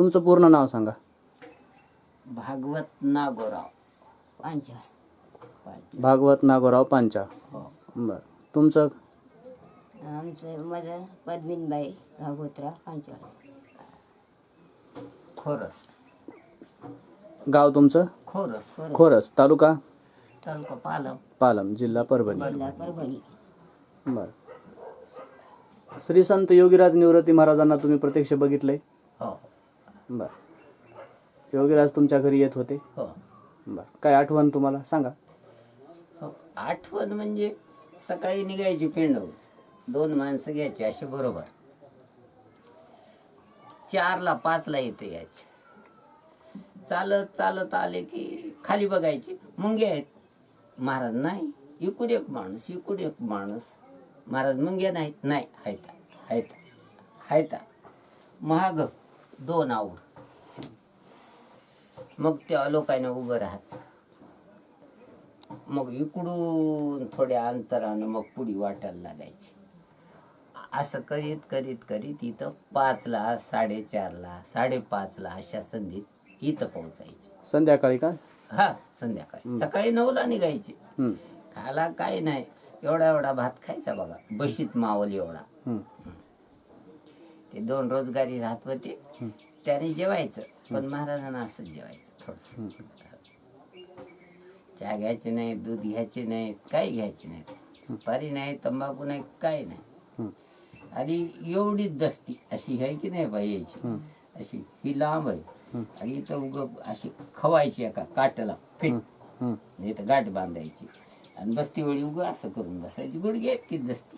तुमचं पूर्ण नाव सांगा. भागवत नागोराव पांचा पाच भागवत नागोराव पांचा हो. बरं. तुमचं? आमचं माझं पद्मिनबाई भागवतराव पांचा खोरस. गाव तुमचं? खोरस. खोरस. तालुका? तालुका पालम. पालम जिल्हा परभणी. जिल्हा परभणी. बरं. श्री संत योगीराज निवृत्ती महाराजांना तुम्ही प्रत्यक्ष बघितलंय? बरं. योगीराज तुमच्या घरी येत होते? हो. बरं. काय आठवण तुम्हाला? सांगा. हो आठवण म्हणजे सकाळी निघायची पेंडव दोन माणसं घ्यायची असे बरोबर. चारला पाचला येते यायचे. चालत चालत आले की खाली बघायचे. मुंगे आहेत. महाराज नाही. इकडे एक माणूस इकडे एक माणूस. महाराज मुंग्या नाहीत. नाही हायता हायता हायता. महाग. दोन आवड. मग त्या लोकांना उभं राहायचं. मग इकडून थोड्या अंतरानं मग पुढी वाटायला लागायची. असं करीत करीत करीत इथं पाचला साडेचारला साडेपाचला अशा संधीत इथं पोहोचायची. संध्याकाळी का? हा संध्याकाळी. सकाळी नऊला निघायची. हं, खायला काय नाही. एवढा एवढा भात खायचा बघा. बशीत मावल एवढा. ते दोन रोजगारी राहत होते. त्याने जेवायचं. पण महाराजांना असंच जेवायचं. थोडस चहा घ्यायचे नाही दूध घ्यायचे नाही काही घ्यायचे नाही. सुपारी नाही तंबाखू नाही काही नाही. आणि एवढीच दस्ती अशी आहे की नाही बाई यायची अशी ही लांब आहे. आणि इथं उग अशी खवायची एका काटला फिट. नाही तर गाठ बांधायची. आणि बसती वेळी उग असं करून बसायची. गुडघे की दस्ती.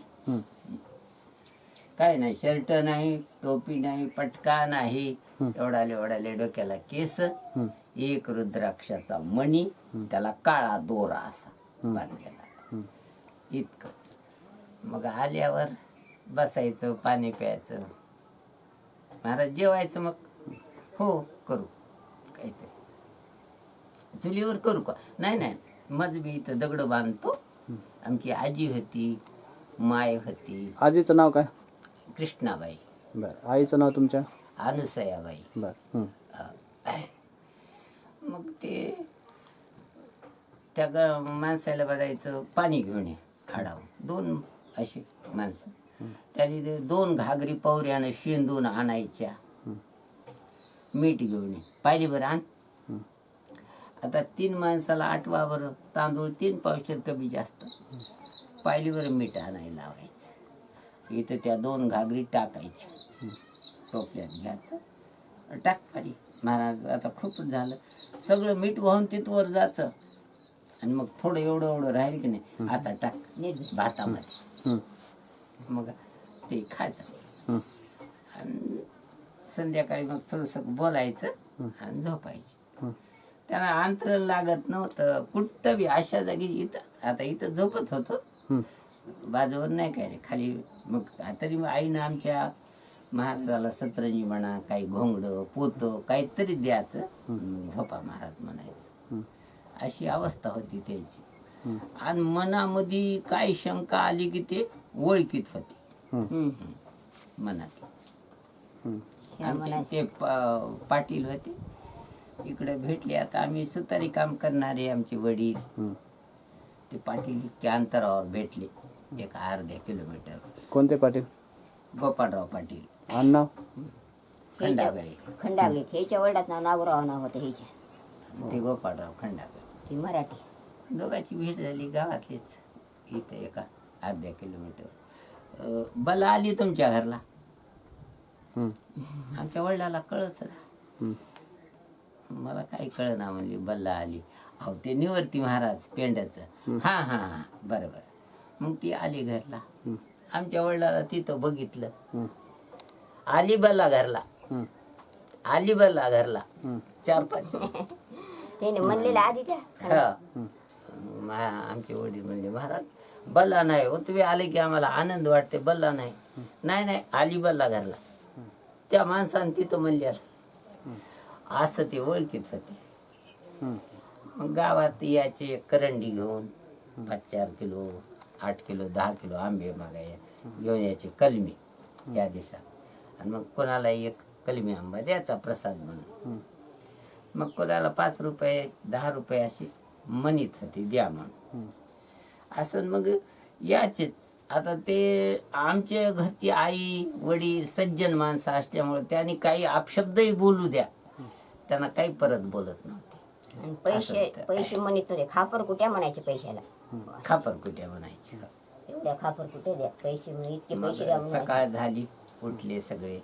काय नाही शर्ट नाही टोपी नाही पटका नाही. एवढाले एवढाले डोक्याला केस. एक रुद्राक्षाचा मणी त्याला काळा दोरा असा बांधलेला. इतकंच. मग आल्यावर बसायचं पाणी प्यायचं. महाराज जेवायचं मग? हो करू. काहीतरी. चुलीवर करू का? नाही नाही. मज मी इथं दगड बांधतो. आमची आजी होती माय होती. आजीचं नाव काय? कृष्णाबाई. बरं. आईचं नाव तुमच्या? अनुसयाबाई. बरं. हं, मग ते त्या ग- माणसाला बघायचं पाणी घेऊन ये हाडावून. दोन अशी माणसं. त्याने ते दोन घागरी पवऱ्यानं शेंदून आणायच्या. मीठ घेऊन ये. पाहिली बरं आण. आता तीन माणसाला आठवा बरं. तांदूळ तीन पावशेर कमी जास्त. पाहिली बरं मीठ आणायला लावायचं. इथं त्या दोन घागरी टाकायच्या. टोपल्यात घ्यायचं. टाक पाणी महाराज आता खूपच झालं. सगळं मीठ वाहून तिथवर जायचं. आणि मग थोडं एवढं एवढं राहील की नाही आता टाक. नीट भातामध्ये. मग ते खायचं. हं, आणि संध्याकाळी मग थोडंसं बोलायचं आणि झोपायचं. त्यांना अंतर लागत नव्हतं. कुठं बी अशा जागी इथं आता इथं झोपत होतो. बाजूवर नाही काय रे खाली मग तरी मग आईनं आमच्या महाराजाला सतरंजी म्हणा काही घोंगडं पोतं काहीतरी द्यायचं. झोपा महाराज म्हणायचं. अशी अवस्था होती त्याची. आणि मनामध्ये काय शंका आली की ते ओळखीत होते. मनात. आमचे ते पा- पाटील होते. इकडे भेटले. आता आम्ही सुतारी काम करणारे आमचे वडील. ते पाटील इतक्या अंतरावर भेटले. एक अर्ध्या किलोमीटर. कोणते पाटील? गोपाळराव पाटील. आडनाव खंडागळे. खंडागळे. ह्याच्या वर्डात नाव नागराव नाव होतं ह्याच्या. ते गोपाळराव खंडागळे. ती मराठी. दोघांची भेट झाली गावातलीच. इथं एका अर्ध्या किलोमीटर. अं, बला आली तुमच्या घरला? हं, आमच्या वडिलाला कळच ना. हं, मला काही कळना म्हणली बल्ला आली. अहो ते निवर्ती महाराज पेंड्याचं. हा हा हा. बरं बरं. मग ती आली घरला. आमच्या वडिलाला तिथं बघितलं. आली बल्ला घरला. आली बल्ला घरला. चार पाच त्याने म्हणलेलं आधी त्या हा. मा- आमचे वडील म्हणले महाराज बल्ला नाही हो. तुम्ही आले की आम्हाला आनंद वाटते. बल्ला नाही. नाही नाही. आली बल्ला घरला त्या माणसाने तिथं म्हणले असं. ते ओळखीत होते. मग गावात याचे करंडी घेऊन पाच चार किलो. आठ किलो दहा किलो आंबे मागाय घेऊन यायचे कलमी या दिवसात. आणि मग कोणाला एक कलमी आंबा द्यायचा प्रसाद म्हणून. मग कोणाला पाच रुपये दहा रुपये अशी म्हणत होती द्या म्हणून. असं मग याचेच आता ते आमच्या घरची आई वडील सज्जन माणसं असल्यामुळे त्यांनी काही अपशब्दही बोलू द्या. त्यांना काही परत बोलत नव्हते. आणि पैसे. पैसे म्हणत होते खापर कुठ्या म्हणायचे पैशाला? खापर कुठ्या म्हणायची एवढ्या खापर कुठे द्या. पैसे म्हणे इतके मग पैसे द्या. म्हणून सकाळ झाली उठले सगळे.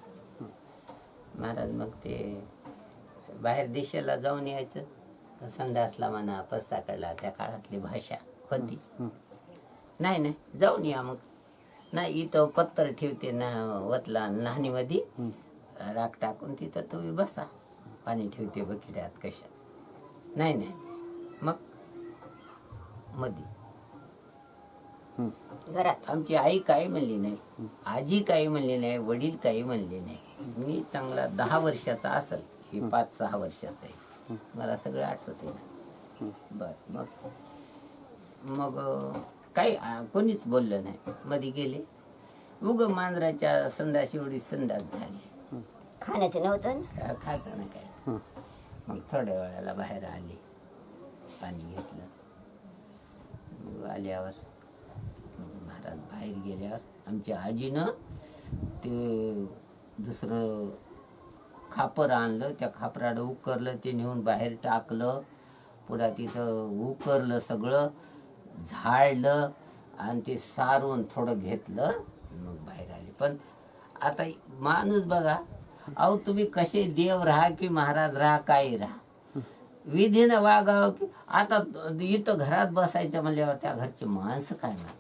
महाराज मग ते बाहेर देशाला जाऊन यायचं. संडासला म्हणा पस्ताकडला त्या काळातली भाषा होती. नाही नाही जाऊन या मग. नाही इथं पत्तर ठेवते ना वतला नाणीमध्ये राख टाकून तिथं तुम्ही बसा. पाणी ठेवते बकिड्यात कशात. नाही नाही. मग मधी. घरात. आमची आई काही म्हणली नाही. आजी काही म्हणली नाही वडील काही म्हणले नाही. मी चांगला दहा वर्षाचा असेल हे पाच सहा वर्षाचा आहे. मला सगळं आठवत आहे बर मग मग काही कोणीच बोललं नाही. मध्ये गेले. उग मांजराच्या संडास एवढी संडास झाली. खाण्याचं नव्हतं खायचं ना काय? मग थोड्या वेळाला बाहेर आले. पाणी घेतलं. मग आल्यावर मग बाहेर गेल्यावर आमच्या आजीनं ते दुसरं खापर आणलं त्या खापराडं उकरलं ते नेऊन बाहेर टाकलं पुढं तिथं उकरलं सगळं झाडलं आणि ते सारून थोडं घेतलं मग बाहेर आले. पण आता माणूस बघा अहो तुम्ही कसे देव राहा की महाराज राहा काही राहा? विधीनं वागावं की आता इथं घरात बसायचं म्हणल्यावर त्या घरचे माणसं काय म्हणतात?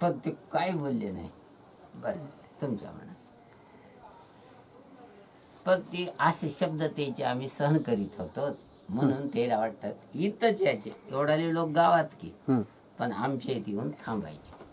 पण ते काय बोलले नाही. बरं तुमच्या मनात. पण ते असे शब्द त्याचे आम्ही सहन करीत होतो म्हणून त्याला वाटतात इथंच यायचे. एवढाले लोक गावात की. पण आमच्या इथे येऊन थांबायचे.